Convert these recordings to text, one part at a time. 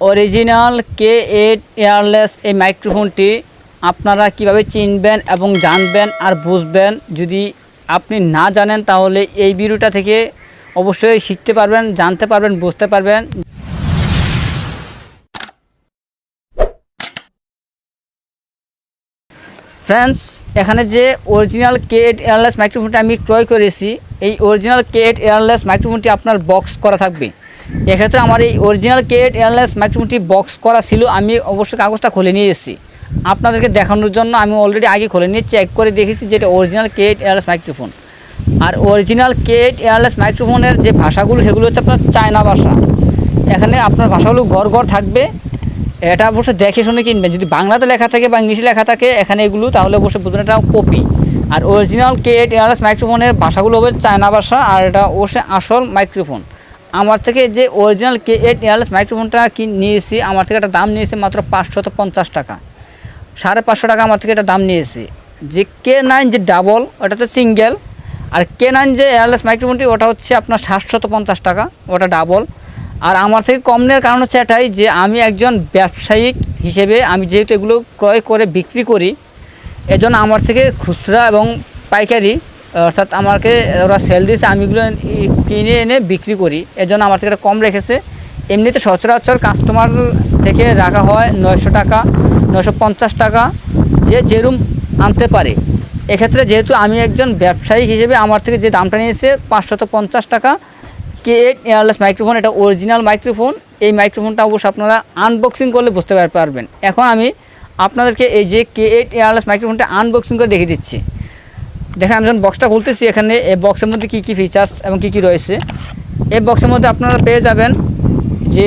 Original K eight airless এই মাইক্রোফোনটি আপনারা কীভাবে চিনবেন এবং জানবেন আর বুঝবেন যদি আপনি না জানেন তাহলে এই ভিডিওটা থেকে অবশ্যই শিখতে পারবেন, জানতে পারবেন, বুঝতে পারবেন। ফ্রেন্ডস এখানে যে অরিজিনাল কে এইট এয়ারলেস মাইক্রোফোনটা আমি ক্রয় করেছি, এই অরিজিনাল কে এইট এয়ারলেস মাইক্রোফোনটি আপনার বক্স করা থাকবে। এক্ষেত্রে আমার এই অরিজিনাল কেট এয়ারলেস মাইক্রোফোনটি বক্স করা ছিল, আমি অবশ্যই কাগজটা খুলে নিয়ে এসেছি। আপনাদেরকে দেখানোর জন্য আমি অলরেডি আগে খুলে নিয়ে চেক করে দেখেছি যেটা original K eight wireless microphone আর অরিজিনাল কে এইট এয়ারলেস মাইক্রোফোনের যে ভাষাগুলো, সেগুলো হচ্ছে আপনার চায়না ভাষা। এখানে আপনার ভাষাগুলো ঘর ঘর থাকবে। এটা অবশ্য দেখে শুনে কিনবেন। যদি বাংলাতে লেখা থাকে বা ইংলিশে লেখা থাকে, এখানে এগুলো, তাহলে অবশ্যই বুঝবেন এটা কপি আর অরিজিনাল কে এইট এয়ারলেস মাইক্রোফোনের ভাষাগুলো হবে চায়না ভাষা, আর এটা অবশ্যই আসল মাইক্রোফোন আমার থেকে যে অরিজিনাল কে এইট এয়ারলেস মাইক্রোফোনটা কি নিয়েছি, আমার থেকে একটা দাম নিয়েছে মাত্র পাঁচশত পঞ্চাশ টাকা। সাড়ে পাঁচশো টাকা আমার থেকে একটা দাম নিয়েছি। যে কে নাইন যে ডাবল ওটা তো সিঙ্গেল আর কে নাইন যে এয়ারলেস মাইক্রোফোনটি ওটা হচ্ছে আপনার সাতশত পঞ্চাশ টাকা, ওটা ডাবল আর আমার থেকে কম নেওয়ার কারণ হচ্ছে এটাই যে আমি একজন ব্যবসায়িক হিসেবে আমি যেহেতু এগুলো ক্রয় করে বিক্রি করি, এজন্য আমার থেকে খুচরা এবং পাইকারি অর্থাৎ আমাকে ওরা সেল দিয়েছে আমি এগুলো কিনে এনে বিক্রি করি। এজন্য আমার থেকে কম রেখেছে। এমনিতে সচরাচর কাস্টমার থেকে রাখা হয় নয়শো টাকা, নয়শো পঞ্চাশ টাকা, যে যেরুম আনতে পারে। এক্ষেত্রে যেহেতু আমি একজন ব্যবসায়ী হিসেবে আমার থেকে যে দামটা নিয়েছে পাঁচশত পঞ্চাশ টাকা, কে এইট এয়ারলেস মাইক্রোফোন এটা অরিজিনাল মাইক্রোফোন এই মাইক্রোফোনটা অবশ্যই আপনারা আনবক্সিং করলে বুঝতে পার- পারবেন। এখন আমি আপনাদেরকে এই যে কে এইট এয়ারলেস মাইক্রোফোনটা আনবক্সিং করে দেখিয়ে দিচ্ছি। দেখেন আমি যখন বক্সটা খুলতেছি এখানে, এই বক্সের মধ্যে কী কী ফিচার্স এবং কী কী রয়েছে, এই বক্সের মধ্যে আপনারা পেয়ে যাবেন যে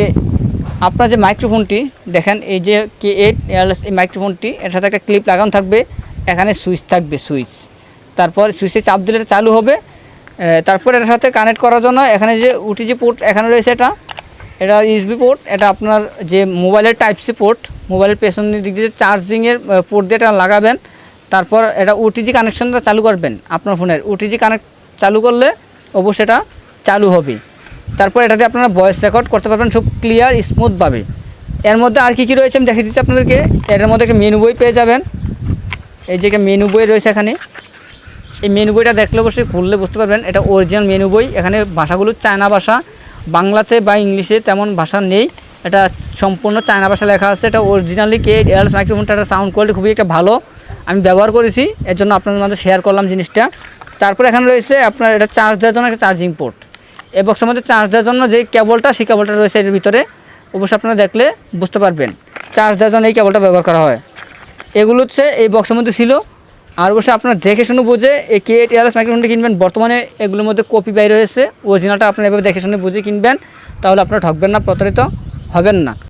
আপনার যে মাইক্রোফোনটি দেখেন এই যে কে এইট এয়ারলেস এই মাইক্রোফোনটি এর সাথে একটা ক্লিপ লাগানো থাকবে, এখানে সুইচ থাকবে সুইচ তারপর সুইচে চাপ দিলে এটা চালু হবে তারপর এটার সাথে কানেক্ট করার জন্য এখানে যে ওটিজি পোর্ট এখানে রয়েছে এটা এটা ইউএসবি পোর্ট এটা আপনার যে মোবাইলের টাইপ সি পোর্ট মোবাইলের পেছনের দিক দিয়ে চার্জিংয়ের পোর্ট দিয়ে এটা লাগাবেন তারপর এটা ওটিজি কানেকশনটা চালু করবেন আপনার ফোনের। ওটিজি কানেক্ট চালু করলে অবশ্যই এটা চালু হবে। তারপর এটাতে আপনারা ভয়েস রেকর্ড করতে পারবেন খুব ক্লিয়ার স্মুথভাবে এর মধ্যে আর কী কী রয়েছে আমি দেখিয়ে দিচ্ছি আপনাদেরকে। এর মধ্যে একটা মেনু বই পেয়ে যাবেন। এই যে মেনু বই রয়েছে এখানে। এই মেনু বইটা দেখলে অবশ্যই খুললে বুঝতে পারবেন এটা অরিজিনাল মেনু বই। এখানে ভাষাগুলো চায়না ভাষা। বাংলাতে বা ইংলিশে তেমন ভাষা নেই। এটা সম্পূর্ণ চায়না ভাষা লেখা আছে। এটা অরিজিনালি কে এয়ারলেস মাইক্রোফোনটা সাউন্ড কোয়ালিটি খুবই একটা ভালো। আমি ব্যবহার করেছি, এর জন্য আপনাদের মাঝে শেয়ার করলাম জিনিসটা। তারপর এখানে রয়েছে আপনার এটা চার্জ দেওয়ার জন্য একটা চার্জিং পোর্ট এই বক্সের মধ্যে চার্জ দেওয়ার জন্য যে কেবলটা সেই কেবলটা রয়েছে এর ভিতরে। অবশ্যই আপনারা দেখলে বুঝতে পারবেন চার্জ দেওয়ার জন্য এই কেবলটা ব্যবহার করা হয়। এগুলো হচ্ছে এই বক্সের মধ্যে ছিল। আর অবশ্যই আপনারা দেখে শুনে বুঝে এই কে এইট এয়ারলেস মাইক্রোফোনটা কিনবেন। বর্তমানে এগুলোর মধ্যে কপি বাইরে হয়েছে অরিজিনালটা আপনারা এভাবে দেখে শুনে বুঝে কিনবেন। তাহলে আপনারা ঠকবেন না, প্রতারিত হবেন না।